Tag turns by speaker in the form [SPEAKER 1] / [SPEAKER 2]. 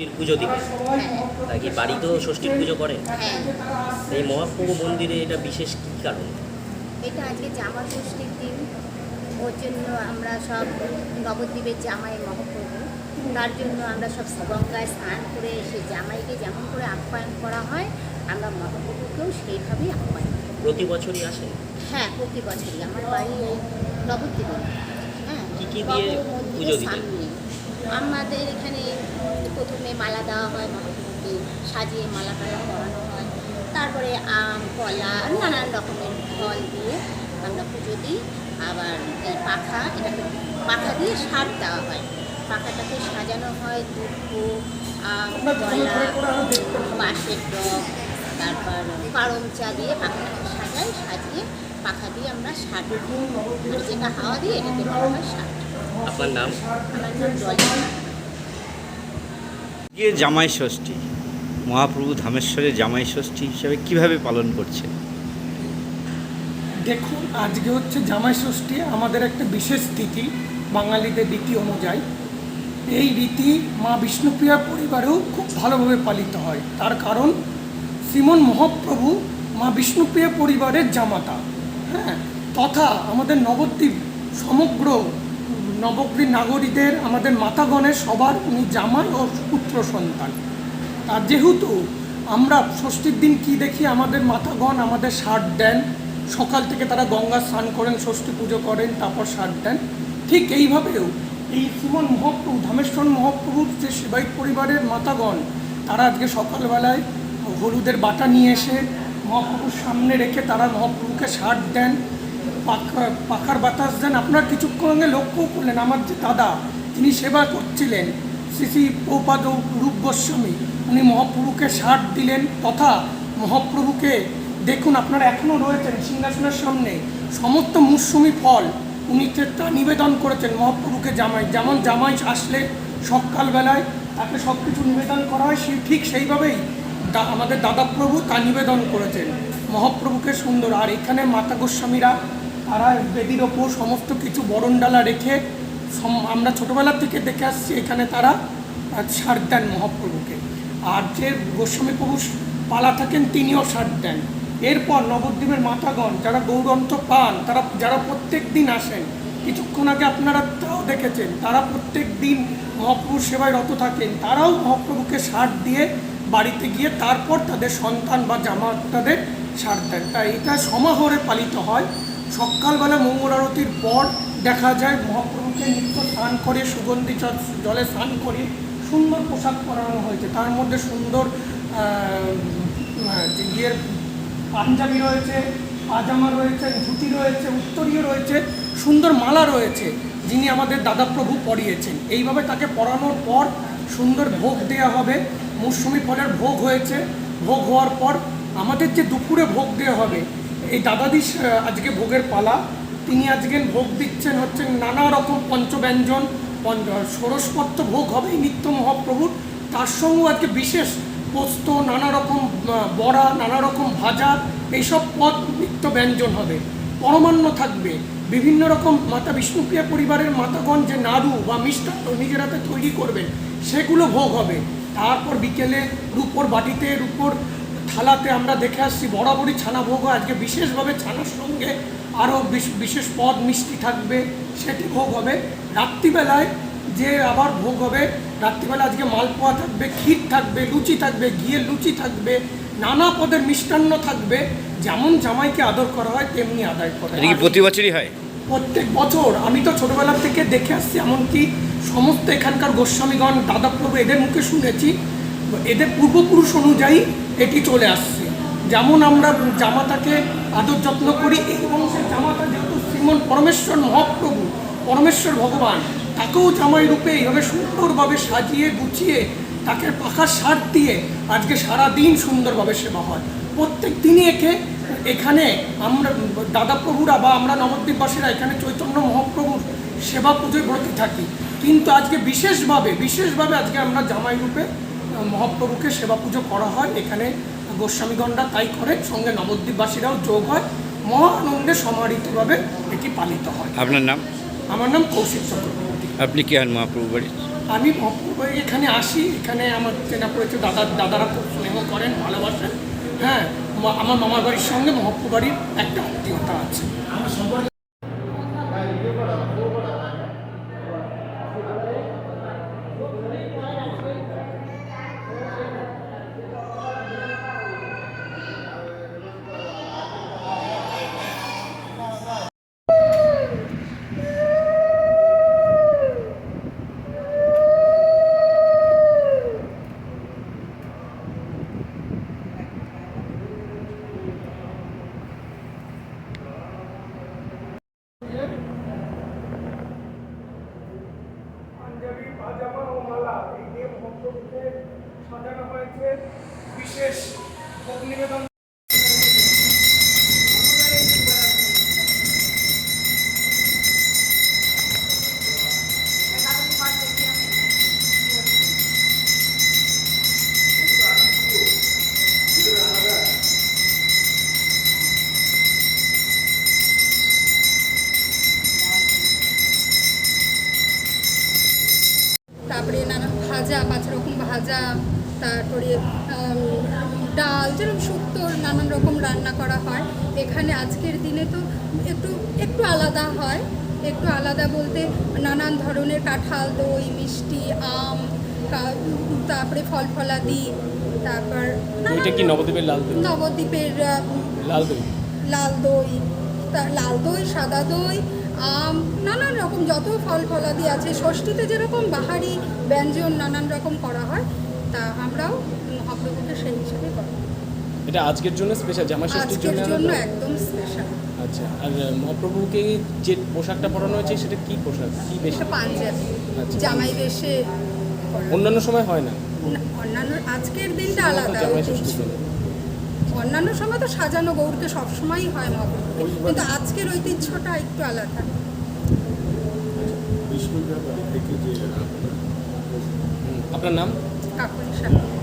[SPEAKER 1] ষষ্ঠীর পুজো দিকে তাই কি বাড়িতেও ষষ্ঠীর পুজো করে?
[SPEAKER 2] হ্যাঁ।
[SPEAKER 1] এই মহাপ্রভু মন্দিরে এটা বিশেষ কী কারণ?
[SPEAKER 2] এটা আজকে জামা ষষ্ঠীর দিন। ওর জন্য আমরা সব নবদ্বীপের জামাই মহাপ্রভু। তার জন্য আমরা সব গঙ্গায় স্নান করে সেই জামাইকে যেমন করে আপ্যায়ন করা হয় আমরা মহাপ্রভুকেও সেইভাবেই আপ্যায়ন করি।
[SPEAKER 1] প্রতি বছরই আসে?
[SPEAKER 2] হ্যাঁ প্রতি বছরই। আমার বাড়ি এই নবদ্বীপে। হ্যাঁ
[SPEAKER 1] কি কি দিয়ে পুজো?
[SPEAKER 2] আমাদের এখানে প্রথমে মালা দেওয়া হয় মহাপ্রভুকে সাজিয়ে মালা টালা পরানো হয়। তারপরে আম কলা নানান রকমের ফল দিয়ে আমরা পুজো দিই। আবার এই পাখা এটাকে পাখা দিয়ে সার দেওয়া হয়। পাখাটাকে সাজানো হয় দুঃখ আম কলা বাঁশের ডগ তারপর কারম চা দিয়ে পাখাটাকে সাজাই সাজিয়ে পাখা দিয়ে আমরা সার দিই যেটা হাওয়া দিয়ে এটাকে বলা হয় সার
[SPEAKER 1] আপনার নাম?
[SPEAKER 3] গিয়ে জামাই ষষ্ঠী। মহাপ্রভু ধামেশ্বরের জামাই ষষ্ঠী হিসাবে কীভাবে পালন করছে
[SPEAKER 4] দেখুন আজকে হচ্ছে জামাই ষষ্ঠী আমাদের একটা বিশেষ তিথি বাঙালিদের রীতি অনুযায়ী। এই রীতি মা বিষ্ণুপ্রিয়া পরিবারেও খুব ভালোভাবে পালিত হয়। তার কারণ শ্রীমন মহাপ্রভু মা বিষ্ণুপ্রিয়া পরিবারের জামাতা। হ্যাঁ তথা আমাদের নবদ্বীপ সমগ্র নবদ্বীপ নাগরীদের আমাদের মাতাগণের সবার, উনি জামাই ও পুত্র সন্তান। আর যেহেতু আমরা ষষ্ঠীর দিন কি দেখি, আমাদের মাতাগণ আমাদের সার দেন। সকাল থেকে তারা গঙ্গা স্নান করেন, ষষ্ঠী পুজো করেন, তারপর সার দেন। ঠিক এইভাবেও এই শ্রীমন মহাপ্রভু, ধামেশ্বর মহাপ্রভুর যে সেবায়িত পরিবারের মাতাগণ, তারা আজকে সকালবেলায় হলুদের বাটা নিয়ে এসে মহাপ্রভুর সামনে রেখে তারা মহাপ্রভুকে সার দেন। পাখা পাখার বাতাস দেন আপনার কিছুক্ষণ আগে লক্ষ্য করলেন, আমার যে দাদা, তিনি সেবা করছিলেন, শ্রী পৌপাদ রূপ গোস্বামী উনি মহাপ্রভুকে সার দিলেন, তথা মহাপ্রভুকে, দেখুন আপনারা এখনও রয়েছেন সিংহাসনের সামনে, সমস্ত মৌসুমি ফল উনি তা নিবেদন করেছেন মহাপ্রভুকে জামাই, যেমন জামাই আসলে সকালবেলায় তাকে সব কিছু নিবেদন করা হয় সে ঠিক সেইভাবেই আমাদের দাদাপ্রভু তা নিবেদন করেছেন। মহাপ্রভুকে সুন্দর, আর এখানে মাতা গোস্বামীরা তারা বেদির ওপর সমস্ত কিছু বরণডালা রেখে আমরা ছোটোবেলা থেকে দেখে আসছি এখানে তারা সার দেন মহাপ্রভুকে। আর যে গোস্বামী প্রভু পালা থাকেন তিনিও সার দেন। এরপর নবদ্বীপের মাতাগণ যারা গৌরন্ত পান, তারা যারা প্রত্যেক দিন আসেন, কিছুক্ষণ আগে আপনারা তাও দেখেছেন, তারা প্রত্যেক দিন মহাপ্রভুর সেবায় রত থাকেন, তারাও মহাপ্রভুকে সার দিয়ে বাড়িতে গিয়ে তারপর তাদের সন্তান বা জামাতাদের সার দেন। তাই এটা সমাহরে পালিত হয়। সকালবেলা মঙ্গল আরতির পর দেখা যায় মহাপ্রভুকে নিত্য স্নান করে সুগন্ধি জলে স্নান করে সুন্দর পোশাক পরানো হয়েছে। তার মধ্যে সুন্দর ইয়ের পাঞ্জাবি রয়েছে, পাজামা রয়েছে, ধুতি রয়েছে, উত্তরীয় রয়েছে, সুন্দর মালা রয়েছে যিনি আমাদের দাদাপ্রভু পরিয়েছেন। এইভাবে তাকে পরানোর পর সুন্দর ভোগ দেওয়া হবে। মৌসুমি ফলের ভোগ হয়েছে। ভোগ হওয়ার পর আমাদের যে দুপুরে ভোগ দেওয়া হবে এই দাদাদি আহ, আজকে ভোগের পালা। তিনি আজকে ভোগ দিচ্ছেন হচ্ছে নানা রকম পঞ্চব্যঞ্জন পঞ্চ- ষোড়শপত্র ভোগ হবে নিত্য মহাপ্রভুর। তার সঙ্গেও আজকে বিশেষ পোস্ত নানা রকম বড়া নানা রকম ভাজা এইসব পদ নিত্য ব্যঞ্জন হবে। পরমান্ন থাকবে। বিভিন্ন রকম মাতা বিষ্ণুপ্রিয়া পরিবারের মাতাগণ যে নাড়ু বা মিষ্টান্ন নিজের হাতে তৈরি করবেন সেগুলো ভোগ হবে। তারপর বিকেলে রূপোর বাটিতে রূপোর থালাতে আমরা দেখে আসছি বরাবরই ছানা ভোগ হয় আজকে বিশেষভাবে ছানার সঙ্গে আরও বিশেষ পদ মিষ্টি থাকবে সেটি ভোগ হবে। রাত্রিবেলায় যে আবার ভোগ হবে রাত্রিবেলা আজকে মালপোয়া থাকবে ক্ষীর থাকবে লুচি থাকবে ঘিয়ের লুচি থাকবে নানা পদের মিষ্টান্ন থাকবে যেমন জামাইকে আদর করা হয় তেমনি আদায় করা হয়।
[SPEAKER 3] প্রতি বছরই হয়?
[SPEAKER 4] প্রত্যেক বছর। আমি তো ছোটবেলা থেকে দেখে আসছি এমনকি সমস্ত এখানকার গোস্বামীগণ দাদাপ্রভু এদের মুখে শুনেছি এদের পূর্বপুরুষ অনুযায়ী এটি চলে আসছে। যেমন আমরা জামাতাকে আদর যত্ন করি এই বংশের জামাতা যেহেতু শ্রীমন পরমেশ্বর মহাপ্রভু, পরমেশ্বর ভগবান, তাকেও জামাই রূপে এইভাবে সুন্দরভাবে সাজিয়ে গুছিয়ে তাকে পাখার সার দিয়ে আজকে সারা দিন সুন্দরভাবে সেবা হয়। প্রত্যেক দিনই একে, এখানে আমরা দাদাপ্রভুরা বা আমরা নবদ্বীপবাসীরা এখানে চৈতন্য মহাপ্রভুর সেবা পুজোয় ব্রতী থাকি। কিন্তু আজকে বিশেষভাবে বিশেষভাবে আজকে আমরা জামাই রূপে মহাপ্রভুকে সেবা পুজো করা হয়। এখানে গোস্বামীগণরা তাই করে। সঙ্গে নবদ্বীপবাসীরাও যোগ হয়। মহা আনন্দে সমাহিতভাবে এটি পালিত হয়।
[SPEAKER 3] আপনার নাম?
[SPEAKER 4] আমার নাম কৌশিক চক্রবর্তী।
[SPEAKER 3] আপনি কি হন মহাপ্রভু বাড়ির
[SPEAKER 4] আমি মহাপ্রভু এখানে আসি। এখানে আমার চেনা পরিচয় দাদা দাদারা খুব স্নেহ করেন ভালোবাসেন। হ্যাঁ আমার মামার বাড়ির সঙ্গে মহাপ্রভু বাড়ির একটা আত্মীয়তা আছে। মহাপ্রভুকে সাজানো হয়েছে। বিশেষ ভোগ নিবেদন
[SPEAKER 5] তারপরে নানান ভাজা পাঁচ রকম ভাজা তারপরে ডাল যেরকম শুক্তোর নানান রকম রান্না করা হয়। এখানে আজকের দিনে তো একটু একটু আলাদা হয়। একটু আলাদা বলতে নানান ধরনের কাঁঠাল দই মিষ্টি আম তারপরে ফল ফলাদি তারপর
[SPEAKER 6] এটা কি নবদ্বীপের লাল দই?
[SPEAKER 5] নবদ্বীপের
[SPEAKER 6] লাল দই।
[SPEAKER 5] লাল দই তা লাল দই সাদা দই আম নানান রকম যত ফল ফলাদি আছে ষষ্ঠীতে যেরকম বাহারি ব্যঞ্জন নানান রকম করা হয় তা আমরাও মহাপ্রভুকে সেই হিসাবে করি।
[SPEAKER 6] এটা আজকের জন্য স্পেশাল জামা ষষ্ঠীর জন্য
[SPEAKER 5] একদম স্পেশাল
[SPEAKER 6] আচ্ছা আর মহাপ্রভুকে যে পোশাকটা পরানো হয়েছে সেটা কি পোশাক? কি বেশি?
[SPEAKER 5] পাঞ্জাবি।
[SPEAKER 6] আচ্ছা।
[SPEAKER 5] জামাই বেশে
[SPEAKER 6] অন্যান্য সময় হয় না?
[SPEAKER 5] না, অন্যান্য আজকের দিনটা আলাদা
[SPEAKER 6] জামাই ষষ্ঠীর জন্য
[SPEAKER 5] অন্যান্য সময় তো সাজানো গৌরকে সবসময়ই হয় মহাপ্রভুকে কিন্তু আজকের ঐতিহ্যটা একটু আলাদা।
[SPEAKER 6] আপনার নাম?
[SPEAKER 5] কাকুরি সাহেব